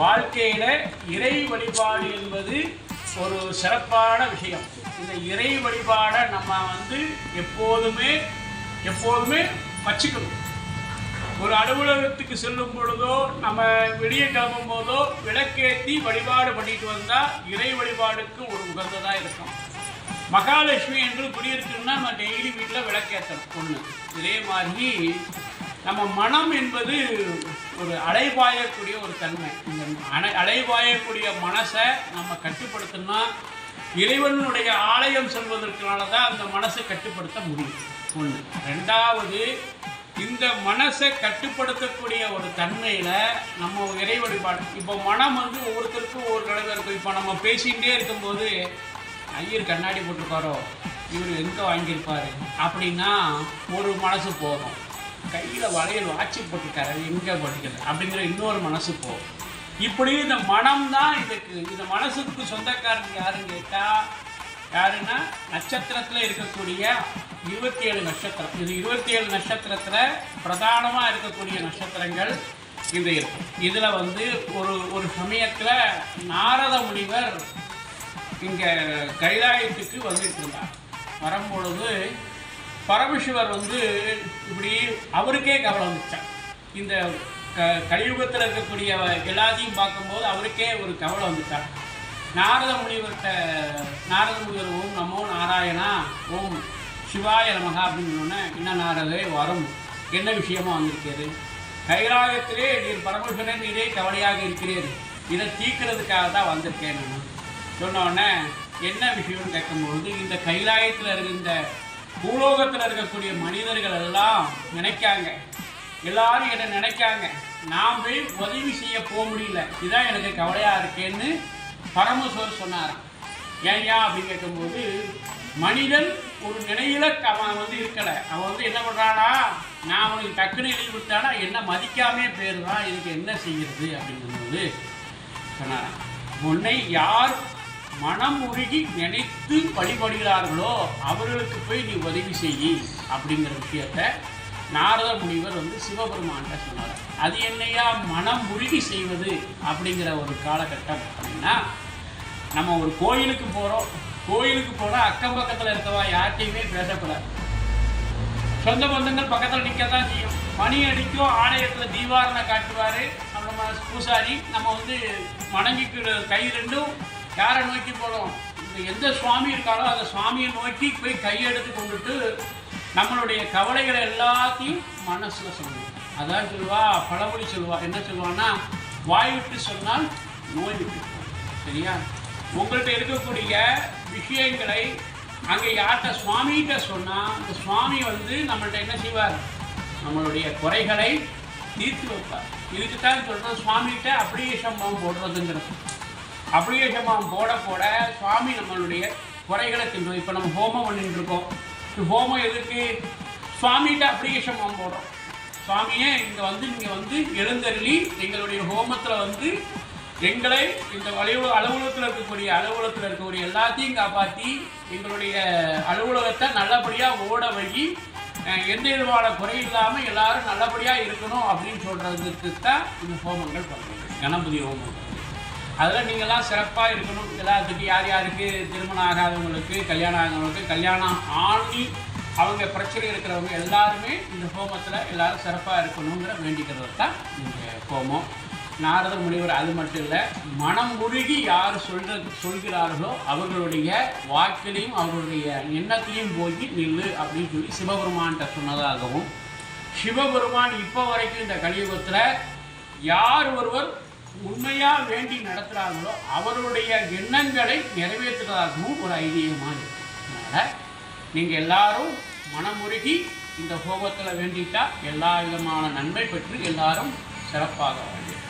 வாழ்க்கையில இறை வழிபாடு என்பது ஒரு சிறப்பான விஷயம். இந்த இறை வழிபாடை நம்ம வந்து எப்போதுமே எப்போதுமே வச்சுக்கணும். ஒரு அலுவலகத்துக்கு செல்லும் பொழுதோ நம்ம வெளியே கிளம்பும் போதோ விளக்கேற்றி வழிபாடு பண்ணிட்டு வந்தால் இறை வழிபாடுக்கு ஒரு உகந்ததாக இருக்கும். மகாலட்சுமி என்று குடியிருக்குன்னா நம்ம டெய்லி வீட்டில் விளக்கேற்றணும் ஒன்று இதே மாதிரி நம்ம மனம் என்பது ஒரு அலைபாயக்கூடிய ஒரு தன்மை. இந்த அலை அலைபாயக்கூடிய மனசை நம்ம கட்டுப்படுத்தினா இறைவனுடைய ஆலயம் செல்வதற்கான தான் அந்த மனசை கட்டுப்படுத்த முடியும். ஒன்று ரெண்டாவது இந்த மனசை கட்டுப்படுத்தக்கூடிய ஒரு தன்மையில் நம்ம இறை வழிபாடு. இப்போ மனம் வந்து ஒவ்வொருத்தருக்கும் ஒவ்வொரு கடமை இருக்கும். இப்போ நம்ம பேசிகிட்டே இருக்கும்போது ஐயர் கண்ணாடி போட்டிருப்பாரோ? இவர் எங்கே வாங்கியிருப்பாரு? அப்படின்னா ஒரு மனசு போதும். கையில் வளையல் வாட்சி போட்டிருக்காரு எங்கே போட்டிருக்காரு அப்படிங்கிற இன்னொரு மனசு போகும் இப்படி இந்த மனம் தான் இதுக்கு. இந்த மனசுக்கு சொந்தக்காரங்க யாருன்னு கேட்டால் யாருன்னா நட்சத்திரத்தில் இருக்கக்கூடிய இருபத்தி ஏழு நட்சத்திரம். இது இருபத்தி ஏழு நட்சத்திரத்தில் பிரதானமாக இருக்கக்கூடிய நட்சத்திரங்கள் இது இருக்கும். இதில் வந்து ஒரு ஒரு சமயத்தில் நாரத முனிவர் இங்கே கைலாயத்துக்கு வந்துட்டு இருந்தார். வரும்பொழுது பரமசிவர் வந்து இப்படி அவருக்கே கவலை வந்துச்சான் இந்த க கலியுகத்தில் இருக்கக்கூடிய எல்லாத்தையும் பார்க்கும்போது அவருக்கே ஒரு கவலை வந்துட்டார் நாரத முனிவர்கிட்ட நாரத முனிவர் ஓம் நமோ நாராயணா ஓம் சிவாய நமகா அப்படின்னு சொன்னோன்னே என்ன நாரதே வரும். என்ன விஷயமா வந்திருக்கிறது? கைலாயத்திலே நீர் பரமேஸ்வரன் நீரே கவலையாக இருக்கிறீர். இதை தீக்கிறதுக்காக தான் வந்திருக்கேன். நான் சொன்ன உடனே என்ன விஷயம்னு கேட்கும்பொழுது இந்த கைலாயத்தில் இருந்த இந்த பூலோகத்தில் இருக்கக்கூடிய மனிதர்கள் எல்லாம் நினைக்காங்க. எல்லாரும் என்னை நினைக்காங்க. நாம் போய் உதவி செய்ய போக முடியல. இதுதான் எனக்கு கவலையாக இருக்கேன்னு பரமேஸ்வர் சொன்னாராம். ஏன்யா அப்படின்னு கேட்கும்போது மனிதன் ஒரு நிலையில அவன் வந்து இருக்கலை. அவன் வந்து என்ன பண்ணுறானா நான் அவனுக்கு டக்குன்னு எழுதி கொடுத்தானா என்ன மதிக்காமே போயிடுறான் இதுக்கு என்ன செய்கிறது அப்படிங்கும்போது சொன்னார் உன்னை யார் மனம் உருகி நினைத்து வழிபடுகிறார்களோ அவர்களுக்கு போய் நீ உதவி செய்யி அப்படிங்கிற விஷயத்த நாரத முனிவர் வந்து சிவபெருமான்கிட்ட சொன்னார். அது என்னையா? மனம் உருகி செய்வது அப்படிங்கிற ஒரு காலகட்டம் அப்படின்னா நம்ம ஒரு கோயிலுக்கு போகிறோம் கோயிலுக்கு போனால் அக்கம் பக்கத்தில் இருக்கவா யார்கிட்டையுமே பேசக்கூடாது. சொந்த பந்தங்கள் பக்கத்தில் நிற்க தான் செய்யும். மணி அடிக்கும் ஆலயத்தில் தீபாரணை காட்டுவார். நம்ம பூசாரி நம்ம வந்து மணங்கிக்கு கை ரெண்டும் யாரை நோக்கி போகிறோம் இந்த எந்த சுவாமி இருக்காரோ அந்த சுவாமியை நோக்கி போய் கையெடுத்து கொண்டுட்டு நம்மளுடைய கவலைகளை எல்லாத்தையும் மனசில் சொல்லணும் அதான் சொல்லுவா பழமொழி சொல்லுவா. என்ன சொல்லுவான்னா வாய் விட்டு சொன்னால் நோய் விட்டு சரியா? உங்கள்கிட்ட இருக்கக்கூடிய விஷயங்களை அங்கே யார்கிட்ட சுவாமிகிட்ட சொன்னால் அந்த சுவாமி வந்து நம்மள்ட்ட என்ன செய்வார்? நம்மளுடைய குறைகளை தீர்த்து வைப்பார். இதுக்கு தான் சொல்கிறோம் சுவாமிகிட்ட அப்படியே சம்பவம் போடுறதுங்கிறது. அப்ளிகேஷன் சம்பவம் போட போட சுவாமி நம்மளுடைய குறைகளை தின்றோம் இப்போ நம்ம ஹோமம் பண்ணிட்டு இருக்கோம். ஹோமம் எதுக்கு? சுவாமிகிட்ட அப்ளிகேஷன் சம்பவம் போடுறோம். சுவாமியே இங்கே வந்து நீங்கள் வந்து எழுந்தருளி எங்களுடைய ஹோமத்தில் வந்து எங்களை இந்த அலுவல அலுவலகத்தில் இருக்கக்கூடிய அலுவலகத்தில் இருக்கக்கூடிய எல்லாத்தையும் காப்பாற்றி எங்களுடைய அலுவலகத்தை நல்லபடியாக ஓட வழி எந்த விதமான குறை இல்லாமல் எல்லாரும் நல்லபடியாக இருக்கணும் அப்படின்னு சொல்கிறதுக்கு தான் இந்த ஹோமங்கள் பண்ணுறது கணபதி ஹோமம். அதில் நீங்கள்லாம் சிறப்பாக இருக்கணும். எல்லாத்துக்கும் யார் யாருக்கு திருமணம் ஆகாதவங்களுக்கு கல்யாணம் ஆகாதவங்களுக்கு கல்யாணம் ஆணி அவங்க பிரச்சனை இருக்கிறவங்க எல்லாருமே இந்த ஹோமத்தில் எல்லாரும் சிறப்பாக இருக்கணுங்கிற வேண்டிக்கிறது தான் இந்த ஹோமம். நாரத முனிவர் அது மட்டும் இல்லை மனம் முழுகி யார் சொல்ற சொல்கிறார்களோ அவர்களுடைய வாக்கிலையும் அவர்களுடைய எண்ணத்திலையும் போய் நில்லு அப்படின்னு சொல்லி சிவபெருமான்கிட்ட சொன்னதாகவும் சிவபெருமான் இப்போ வரைக்கும் இந்த கலியுகத்தில் யார் ஒருவர் உண்மையாக வேண்டி நடத்துகிறாங்களோ அவருடைய எண்ணங்களை நிறைவேற்றுறதாகவும் ஒரு ஐதீகமாக இருக்கு அதனால் நீங்கள் எல்லாரும் மனமுருகி இந்த ஹோமத்தில் வேண்டிட்டால் எல்லா விதமான நன்மை பெற்று எல்லாரும் சிறப்பாக வாழ்வீர்கள்.